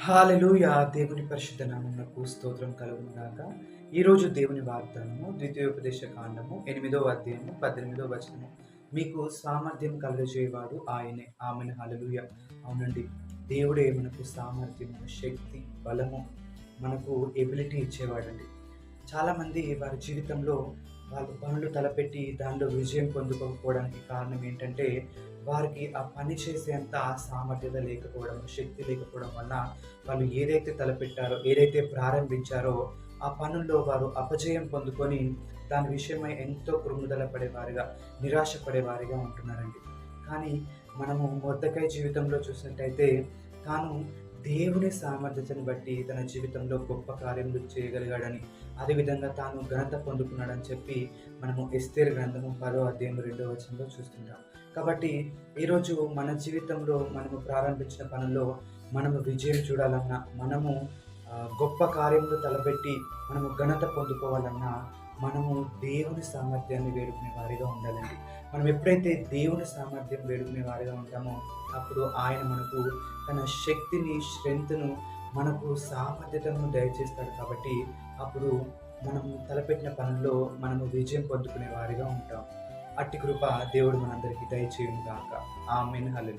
Hallelujah దేవుని పరిశుద్ధ నామమునకు స్తోత్రం కలుగుగాక ఈరోజు దేవుని వాగ్దానము ద్వితీయోపదేశ కాండము ఎనిమిదవ అధ్యాయము పద్దెనిమిదవ వచనము. మీకు సామర్థ్యం కలుగజేయవాడు ఆయనే. ఆమెను. హల్లెలూయా అవునండి దేవుడే మనకు సామర్థ్యము శక్తి బలము మనకు ఎబిలిటీ ఇచ్చేవాడండి. చాలామంది వారి జీవితంలో వాళ్ళు పనులు తలపెట్టి దానిలో విజయం పొందుకోకపోవడానికి కారణం ఏంటంటే వారికి ఆ పని చేసేంత సామర్థ్యత లేకపోవడం శక్తి లేకపోవడం వల్ల వాళ్ళు ఏదైతే తలపెట్టారో ఏదైతే ప్రారంభించారో ఆ పనుల్లో వారు అపజయం పొందుకొని దాని విషయమై ఎంతో కృంగుదల పడేవారిగా నిరాశ పడేవారిగా ఉంటున్నారండి. కానీ మనము మొద్దకాయ జీవితంలో చూసినట్టయితే తాను దేవుని సామర్థ్యతను బట్టి తన జీవితంలో గొప్ప కార్యములు చేయగలిగాడని అదేవిధంగా తాను ఘనత పొందుకున్నాడని చెప్పి మనము ఎస్తేర్ గ్రంథము పదో అధ్యాయం రెండో వచనంలో చూస్తుంటాం. కాబట్టి ఈరోజు మన జీవితంలో మనము ప్రారంభించిన పనుల్లో మనము విజయం చూడాలన్నా మనము గొప్ప కార్యములు తలపెట్టి మనము ఘనత పొందుకోవాలన్నా మనము దేవుని సామర్థ్యాన్ని వేడుకునే వారిగా ఉండాలండి. మనం ఎప్పుడైతే దేవుని సామర్థ్యం వేడుకునే వారిగా ఉంటామో అప్పుడు ఆయన మనకు తన శక్తిని స్ట్రెంగ్త్ను మనకు సామర్థ్యతను దయచేస్తాడు కాబట్టి అప్పుడు మనము తలపెట్టిన పనుల్లో మనము విజయం పొందుకునే వారిగా ఉంటాం. అట్టి కృప దేవుడు మనందరికీ దయచేయును కాక ఆమెన్. హల్లెలూయా.